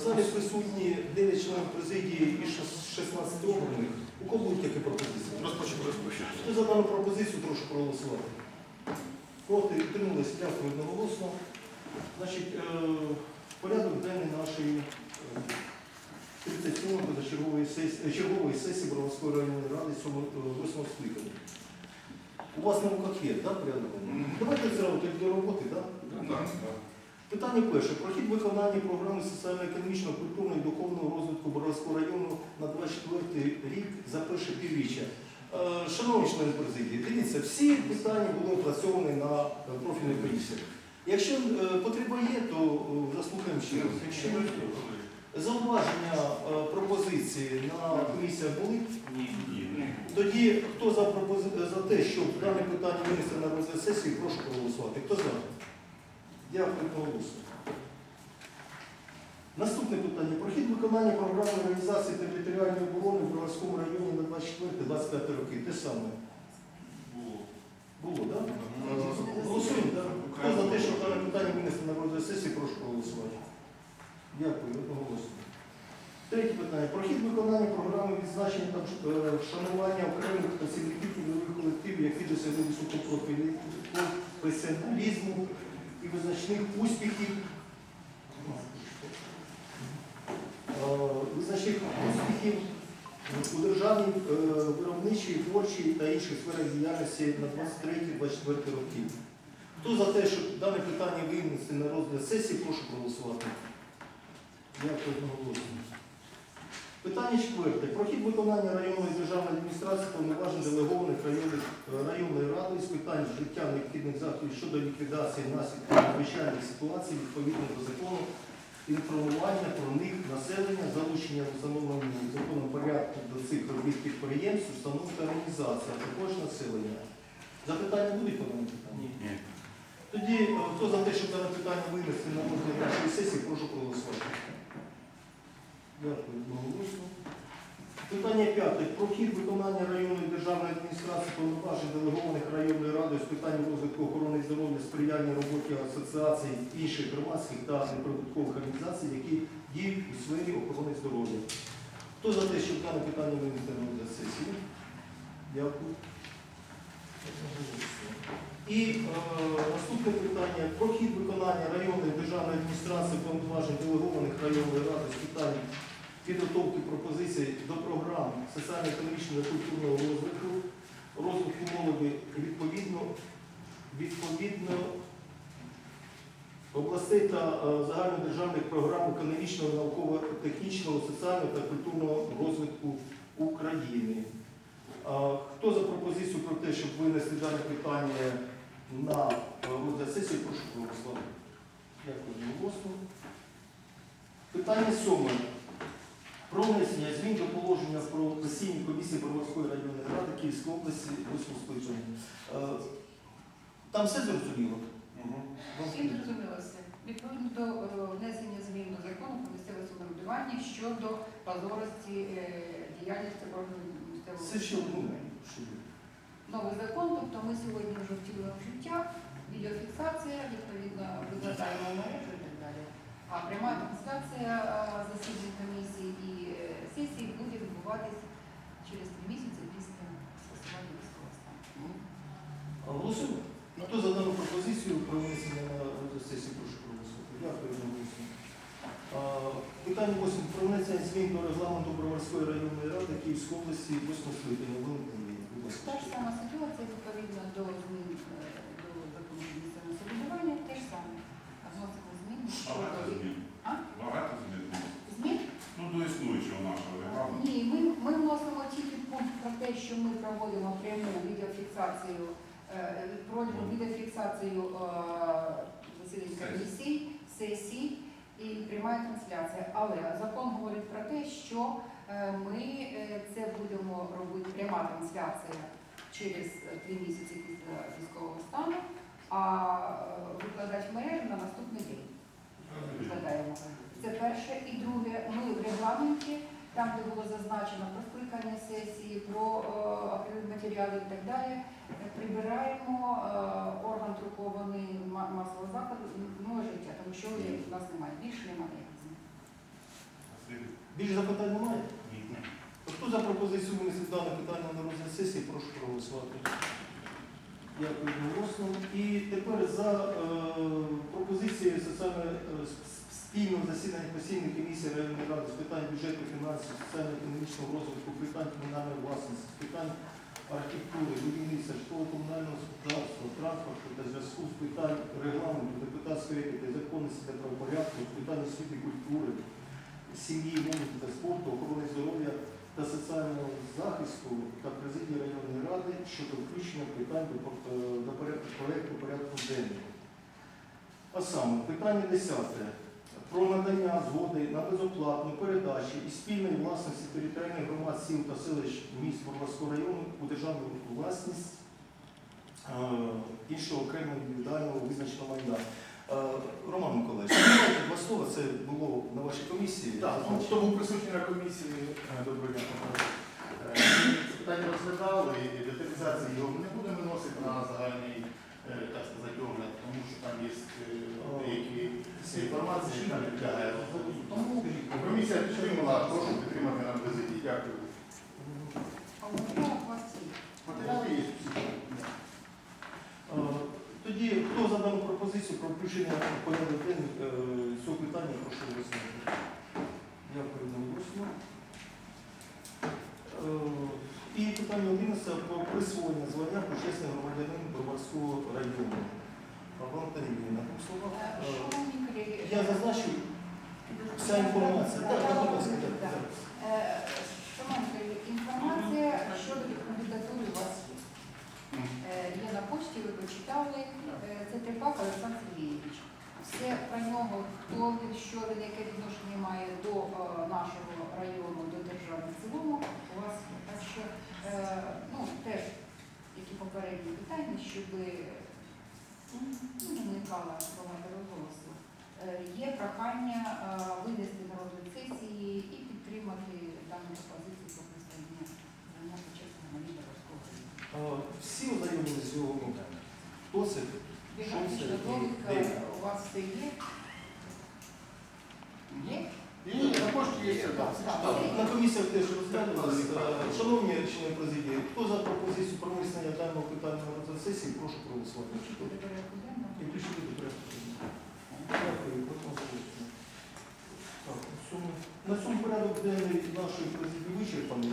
В залі присутні 9 членів президії і 16 обраних. У кого будуть які пропозиції? Розпочали, розпочали. Хто за дану пропозицію, прошу проголосувати. Проти утримались, дякую одноголосно. Значить, е, порядок денний нашої е, 37-ї позачергової сесії, е, чергової сесії Броварської районної ради 8 скликання. У вас на руках є, так, порядок? Давайте зразу до роботи, так? Так, Питання перше. Про хід виконання програми соціально-економічного, культурного і духовного розвитку Боровського району на 24 рік за перше півріччя. Е, Шановні члени президії, дивіться, всі питання були опрацьовані на е, профільній комісії. Якщо е, потреба є, то заслухаємо ще раз. Якщо зауваження, пропозиції на комісіях були, ні. тоді хто за, пропози- за те, щоб дане питання винести на розгляд сесії, прошу проголосувати. Хто за? Дякую, голосу. Наступне питання. Про хід виконання програми організації територіальної оборони в Броварському районі на 24-25 роки. Те саме. Було. Було, так? Ну, Голосуємо, так? Хто за те, щоб дане питання винести на розгляд сесії, прошу проголосувати. Дякую, одноголосно. Третє питання. Про хід виконання програми відзначення та е, вшанування окремих працівників трудових колективів, які досягли високого професіоналізму і визначних успіхів. Е, Визначних успіхів у державній е, виробничій, творчій та інших сферах діяльності на 23-24 роки. Хто за те, щоб дане питання винести на розгляд сесії, прошу проголосувати. Дякую одноголосно. Питання четверте. Про хід виконання районної державної адміністрації повноважень делегованих районних, районної ради з питань вжиття необхідних заходів щодо ліквідації наслідків надзвичайних ситуацій відповідно до закону, інформування про них населення, залучення в встановленому законом порядку до цих робіт підприємств, установ та організацій, а також населення. Запитання будуть по даному питанню? Ні. Тоді, е, хто за те, щоб дане питання винести на розгляд нашої сесії, прошу проголосувати. Дякую, одноголосно. Питання п'яте. Про хід виконання районної державної адміністрації повноважень делегованих районною радою з питань розвитку охорони здоров'я, сприяння роботі асоціацій інших громадських та неприбуткових організацій, які діють у сфері охорони здоров'я. Хто за те, щоб дане питання винести на сесії? Дякую. І е, наступне питання про хід виконання районної державної адміністрації повноважень делегованих районної ради з питань підготовки пропозицій до програм соціально-економічного та культурного розвитку, розвитку молоді відповідно, відповідно областей та е, загальнодержавних програм економічного, науково-технічного, соціального та культурного розвитку України. Хто за пропозицію про те, щоб винести дане питання на е, розгляд сесії, прошу проголосувати. Дякую, голосно. Питання сьоме. Про внесення змін до положення про постійні комісії Броварської районної ради Київської області 8 скликання. Е, Там все зрозуміло? Всім зрозуміло все. Відповідно до е, внесення змін до закону про місцеве самоврядування щодо прозорості е, діяльності органів місцевого Все ще що новий закон, тобто ми сьогодні вже втілюємо в життя, відеофіксація, відповідно, викладаємо в мережу і так далі. А пряма трансляція е, засідань комісії і е, сесії буде відбуватись через три місяці після скасування військового стану. А Голосуємо. Хто за дану пропозицію про внесення на розгляд сесії, прошу проголосувати. Дякую. А, Питання 8. Про внесення змін до регламенту Броварської районної ради Київської області 8 скликання. Будь ласка. Та ж сама ситуація відповідно до змін е, до закону про місцеве самоврядування, те ж саме. Вносимо зміни Багато щодо змін. А? Багато змін. змін. Ну, до існуючого нашого регламенту. Ні, ми, ми вносимо тільки пункт про те, що ми проводимо пряму відеофіксацію, е, проводимо відеофіксацію е, засідань комісій, сесій і прямая трансляція. Але закон говорить про те, що е, ми е, це будемо робити пряма трансляція через е, три місяці після військового стану, а викладач мережі на наступний день викладаємо. Це перше. І друге, ми в регламенті, там, де було зазначено про скликання сесії, про е, матеріали і так далі, прибираємо е, орган друкований ма- масового закладу ну, життя, тому що у нас немає більше немає. Більше запитань немає? Хто за пропозицію винести дане питання на розгляд сесії, прошу проголосувати. Дякую одноголосно. І тепер за е, пропозицією соціальної е, спільного засідання постійної комісії районної ради з питань бюджету, фінансів, соціально-економічного розвитку, питань комунальної власності, питань архітектури, будівництва, житлово-комунального господарства, транспорту та зв'язку з питань регламенту, депутатської етики, законності та правопорядку, з питань освіти культури, сім'ї, молоді та спорту, охорони здоров'я та соціального захисту та президії районної ради щодо включення питань до, проекту порядку денного. А саме питання 10. Про надання згоди на безоплатну передачу і спільної власності територіальних громад сіл та селищ міст Борлавського району у державну власність е, іншого окремо індивідуального визначеного майна. Е, Роман Миколаївич, два слова, це було на вашій комісії. Так, ну, хто був присутній на комісії, е, доброго дня. Це питання розглядали, і деталізації його ми не будемо виносити на загальний, так сказати, огляд, тому що там є е, інформації, яка не підлягає розгляду. Тому комісія підтримала, прошу підтримати на президії. Дякую. Матеріали є всі. Е, Тоді, хто за дану пропозицію про включення в порядок денний е, цього питання, прошу голосувати. Дякую одноголосно. Е, І питання 11 про присвоєння звання почесний громадянин Броварського району. Павло Антонівна, на інформація. Так, так, будь ласка, так, так. Е, Шановні інформація щодо кандидатури у вас є. Е, Є на почті, ви почитали. Е, Це Трепак Олександр Сергійович. Все про нього, хто він, що він, яке відношення має до е, нашого району, до держави в цілому, у вас є. Так що, е, ну, теж, як і попередні питання, щоб ну, не виникала багато розголосу. Е, Є прохання е, винести на розгляд сесії і підтримати дану пропозицію про присвоєння звання почесного лідерського. Е, Всі з ну, Хто це? Біографічна це? Де? у вас все є? Є? І на пошті є все, так. На комісіях теж розглядалися. Е, Шановні члени президії, хто за пропозицію про винесення даного питання на сесії, прошу проголосувати. І включити до порядку. Дякую, На цьому порядок денний нашої президії вичерпаний.